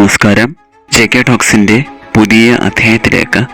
നമസ്കാരം. J K ടോക്സിന്റെ പുതിയ അധ്യായത്തിലേക്ക്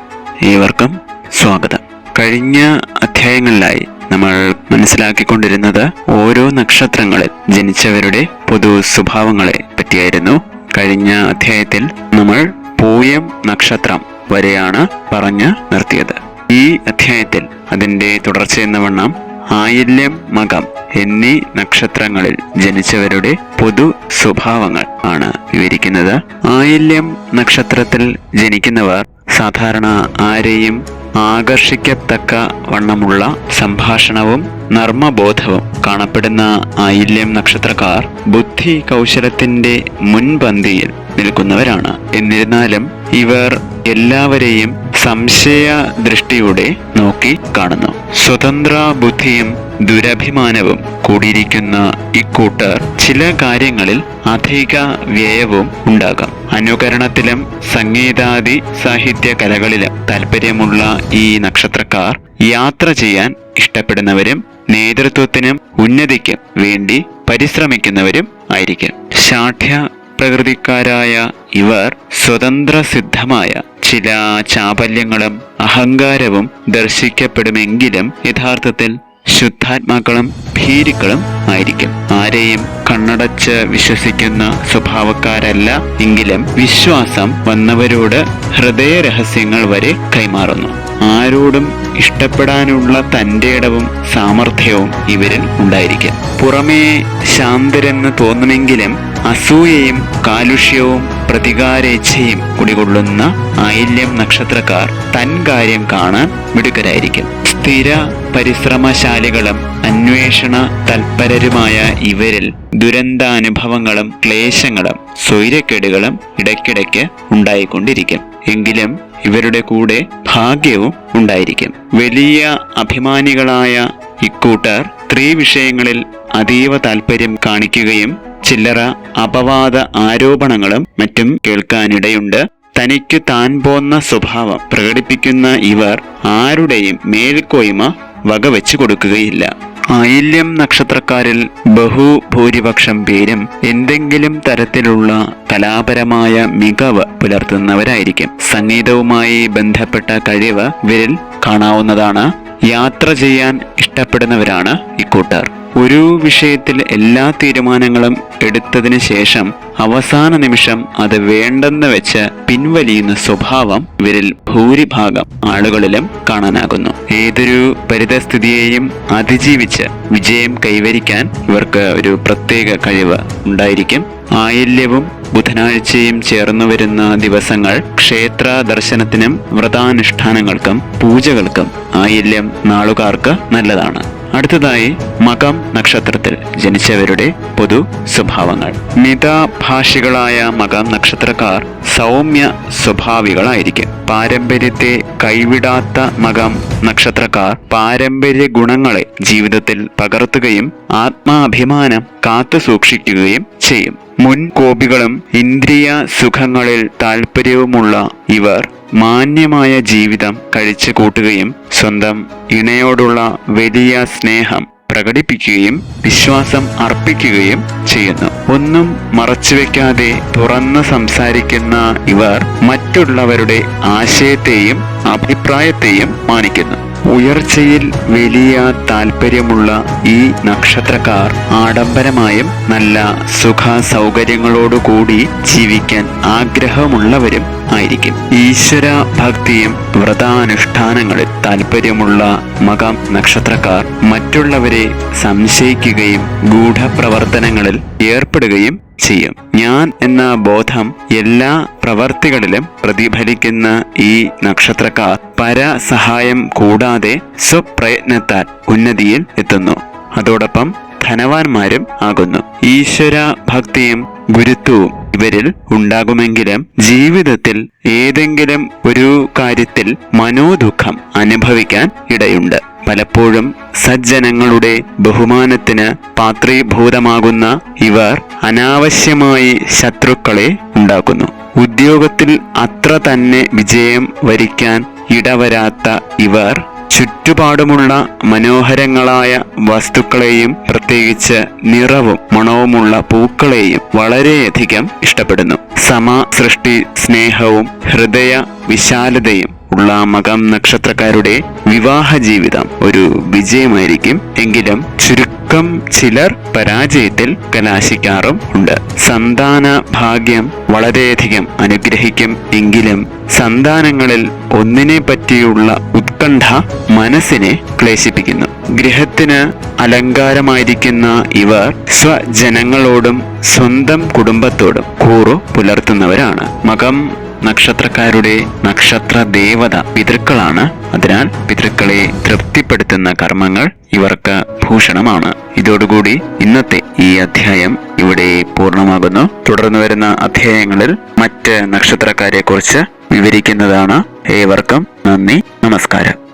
ഏവർക്കും സ്വാഗതം. കഴിഞ്ഞ അധ്യായങ്ങളിലായി നമ്മൾ മനസ്സിലാക്കിക്കൊണ്ടിരുന്നത് ഓരോ നക്ഷത്രങ്ങളിൽ ജനിച്ചവരുടെ പൊതു സ്വഭാവങ്ങളെ പറ്റിയായിരുന്നു. കഴിഞ്ഞ അധ്യായത്തിൽ നമ്മൾ പൂയം നക്ഷത്രം വരെയാണ് പറഞ്ഞു നിർത്തിയത്. ഈ അധ്യായത്തിൽ അതിന്റെ തുടർച്ചയെന്ന വണ്ണം ആയില്യം മകം എന്നീ നക്ഷത്രങ്ങളിൽ ജനിച്ചവരുടെ പൊതു സ്വഭാവങ്ങൾ ആണ് വിവരിക്കുന്നത്. ആയില്യം നക്ഷത്രത്തിൽ ജനിക്കുന്നവർ സാധാരണ ആരെയും ആകർഷിക്കത്തക്ക വണ്ണമുള്ള സംഭാഷണവും നർമ്മബോധവും കാണപ്പെടുന്ന ആയില്യം നക്ഷത്രക്കാർ ബുദ്ധി കൗശലത്തിന്റെ മുൻപന്തിയിൽ നിൽക്കുന്നവരാണ്. എന്നിരുന്നാലും ഇവർ എല്ലാവരെയും സംശയ ദൃഷ്ടിയോടെ നോക്കി കാണുന്നു. സ്വതന്ത്ര ബുദ്ധിയും ദുരഭിമാനവും കൂടിയിരിക്കുന്ന ഇക്കൂട്ടർ ചില കാര്യങ്ങളിൽ അധിക വ്യയവും ഉണ്ടാകാം. അനുകരണത്തിലും സംഗീതാദി സാഹിത്യ കലകളിലും താല്പര്യമുള്ള ഈ നക്ഷത്രക്കാർ യാത്ര ചെയ്യാൻ ഇഷ്ടപ്പെടുന്നവരും നേതൃത്വത്തിനും ഉന്നതിക്കും വേണ്ടി പരിശ്രമിക്കുന്നവരും ആയിരിക്കും. ശാഠ്യ പ്രകൃതിക്കാരായ ഇവർ സ്വതന്ത്ര സിദ്ധമായ ചില ചാപല്യങ്ങളും അഹങ്കാരവും ദർശിക്കപ്പെടുമെങ്കിലും യഥാർത്ഥത്തിൽ ശുദ്ധാത്മാക്കളും ഭീരുക്കളും ആയിരിക്കും. ആരെയും കണ്ണടച്ച് വിശ്വസിക്കുന്ന സ്വഭാവക്കാരല്ല എങ്കിലും വിശ്വാസം വന്നവരോട് ഹൃദയരഹസ്യങ്ങൾ വരെ കൈമാറുന്നു. ആരോടും ഇഷ്ടപ്പെടാനുള്ള തന്റെ ഇടവും സാമർഥ്യവും ഇവരിൽ ഉണ്ടായിരിക്കും. പുറമേ ശാന്തരെന്ന് തോന്നുമെങ്കിലും അസൂയയും കാലുഷ്യവും പ്രതികാരേച്ഛയും കുടികൊള്ളുന്ന ആയില്യം നക്ഷത്രക്കാർ തൻ കാര്യം കാണാൻ മിടുക്കരായിരിക്കും. സ്ഥിര പരിശ്രമശാലികളും അന്വേഷണ തൽപരരുമായ ഇവരിൽ ദുരന്താനുഭവങ്ങളും ക്ലേശങ്ങളും സ്വൈരക്കേടുകളും ഇടയ്ക്കിടയ്ക്ക് ഉണ്ടായിക്കൊണ്ടിരിക്കും. എങ്കിലും ഇവരുടെ കൂടെ ഭാഗ്യവും ഉണ്ടായിരിക്കും. വലിയ അഭിമാനികളായ ഇക്കൂട്ടർ സ്ത്രീ വിഷയങ്ങളിൽ അതീവ താല്പര്യം കാണിക്കുകയും ചില്ലറ അപവാദ ആരോപണങ്ങളും മറ്റും കേൾക്കാനിടയുണ്ട്. തനിക്ക് താൻ പോന്ന സ്വഭാവം പ്രകടിപ്പിക്കുന്ന ഇവർ ആരുടെയും മേൽക്കോയ്മ വകവെച്ചു കൊടുക്കുകയില്ല. ആയില്യം നക്ഷത്രക്കാരിൽ ബഹുഭൂരിപക്ഷം പേരും എന്തെങ്കിലും തരത്തിലുള്ള കലാപരമായ മികവ് പുലർത്തുന്നവരായിരിക്കും. സംഗീതവുമായി ബന്ധപ്പെട്ട കഴിവ് ഇവരിൽ കാണാവുന്നതാണ്. യാത്ര ചെയ്യാൻ ഇഷ്ടപ്പെടുന്നവരാണ് ഇക്കൂട്ടർ ഒരു വിഷയത്തിൽ എല്ലാ തീരുമാനങ്ങളും എടുത്തതിന് ശേഷം അവസാന നിമിഷം അത് വേണ്ടെന്ന് വെച്ച് പിൻവലിയുന്ന സ്വഭാവം ഇവരിൽ ഭൂരിഭാഗം ആളുകളിലും കാണാനാകുന്നു. ഏതൊരു പരിതസ്ഥിതിയെയും അതിജീവിച്ച് വിജയം കൈവരിക്കാൻ ഇവർക്ക് ഒരു പ്രത്യേക കഴിവ് ഉണ്ടായിരിക്കും. ആയില്യവും ബുധനാഴ്ചയും ചേർന്നു വരുന്ന ദിവസങ്ങൾ ക്ഷേത്ര ദർശനത്തിനും വ്രതാനുഷ്ഠാനങ്ങൾക്കും പൂജകൾക്കും ആയില്യം നാളുകാർക്ക് നല്ലതാണ്. അടുത്തതായി മകം നക്ഷത്രത്തിൽ ജനിച്ചവരുടെ പൊതു സ്വഭാവങ്ങൾ. മിതഭാഷികളായ മകം നക്ഷത്രക്കാർ സൗമ്യ സ്വഭാവികളായിരിക്കും. പാരമ്പര്യത്തെ കൈവിടാത്ത മകം നക്ഷത്രക്കാർ പാരമ്പര്യ ഗുണങ്ങളെ ജീവിതത്തിൽ പകർത്തുകയും ആത്മാഭിമാനം കാത്തു സൂക്ഷിക്കുകയും ചെയ്യും. മുൻകോപികളും ഇന്ദ്രിയ സുഖങ്ങളിൽ താല്പര്യവുമുള്ള ഇവർ മാന്യമായ ജീവിതം കഴിച്ചു കൂട്ടുകയും സ്വന്തം ഇണയോടുള്ള വലിയ സ്നേഹം പ്രകടിപ്പിക്കുകയും വിശ്വാസം അർപ്പിക്കുകയും ചെയ്യുന്നു. ഒന്നും മറച്ചുവെക്കാതെ തുറന്ന് സംസാരിക്കുന്ന ഇവർ മറ്റുള്ളവരുടെ ആശയത്തെയും അഭിപ്രായത്തെയും മാനിക്കുന്നു. ഉയർച്ചയിൽ വലിയ താല്പര്യമുള്ള ഈ നക്ഷത്രക്കാർ ആഡംബരമായും നല്ല സുഖ സൗകര്യങ്ങളോടുകൂടി ജീവിക്കാൻ ആഗ്രഹമുള്ളവരും ആയിരിക്കും. ഈശ്വര ഭക്തിയും വ്രതാനുഷ്ഠാനങ്ങളിൽ താല്പര്യമുള്ള മകം നക്ഷത്രക്കാർ മറ്റുള്ളവരെ സംശയിക്കുകയും ഗൂഢപ്രവർത്തനങ്ങളിൽ ഏർപ്പെടുകയും ചെയ്യും. ഞാൻ എന്ന ബോധം എല്ലാ പ്രവർത്തികളിലും പ്രതിഫലിക്കുന്ന ഈ നക്ഷത്രക്കാർ പരസഹായം കൂടാതെ സ്വപ്രയത്നത്താൽ ഉന്നതിയിൽ എത്തുന്നു. അതോടൊപ്പം ധനവാന്മാരും ആകുന്നു. ഈശ്വര ഭക്തിയും ഗുരുത്വവും ഇവരിൽ ഉണ്ടാകുമെങ്കിലും ജീവിതത്തിൽ ഏതെങ്കിലും ഒരു കാര്യത്തിൽ മനോദുഃഖം അനുഭവിക്കാൻ ഇടയുണ്ട്. പലപ്പോഴും സജ്ജനങ്ങളുടെ ബഹുമാനത്തിന് പാത്രീഭൂതമാകുന്ന ഇവർ അനാവശ്യമായി ശത്രുക്കളെ ഉണ്ടാക്കുന്നു. ഉദ്യോഗത്തിൽ അത്ര തന്നെ വിജയം വരിക്കാൻ ഇടവരാത്ത ഇവർ ചുറ്റുപാടുമുള്ള മനോഹരങ്ങളായ വസ്തുക്കളെയും പ്രത്യേകിച്ച് നിറവും മണവുമുള്ള പൂക്കളെയും വളരെയധികം ഇഷ്ടപ്പെടുന്നു. സമാ സൃഷ്ടി സ്നേഹവും ഹൃദയ വിശാലതയും ഉള്ള മകം നക്ഷത്രക്കാരുടെ വിവാഹ ജീവിതം ഒരു വിജയമായിരിക്കും. എങ്കിലും ചുരുക്കം ചിലർ പരാജയത്തിൽ കലാശിക്കാറും ഉണ്ട്. സന്താന ഭാഗ്യം വളരെയധികം അനുഗ്രഹിക്കും എങ്കിലും സന്താനങ്ങളിൽ ഒന്നിനെ പറ്റിയുള്ള ഉത്കണ്ഠ മനസ്സിനെ ക്ലേശിപ്പിക്കുന്നു. ഗൃഹത്തിന് അലങ്കാരമായിരിക്കുന്ന ഇവർ സ്വജനങ്ങളോടും സ്വന്തം കുടുംബത്തോടും കൂറു പുലർത്തുന്നവരാണ്. മകം നക്ഷത്രക്കാരുടെ നക്ഷത്ര ദേവത പിതൃക്കളാണ്. അതിനാൽ പിതൃക്കളെ തൃപ്തിപ്പെടുത്തുന്ന കർമ്മങ്ങൾ ഇവർക്ക് ഭൂഷണമാണ്. ഇതോടുകൂടി ഇന്നത്തെ ഈ അധ്യായം ഇവിടെ പൂർണമാകുന്നു. തുടർന്നു വരുന്ന അധ്യായങ്ങളിൽ മറ്റ് നക്ഷത്രക്കാരെ കുറിച്ച് വിവരിക്കുന്നതാണ് ഏവർക്കും നന്ദി നമസ്കാരം.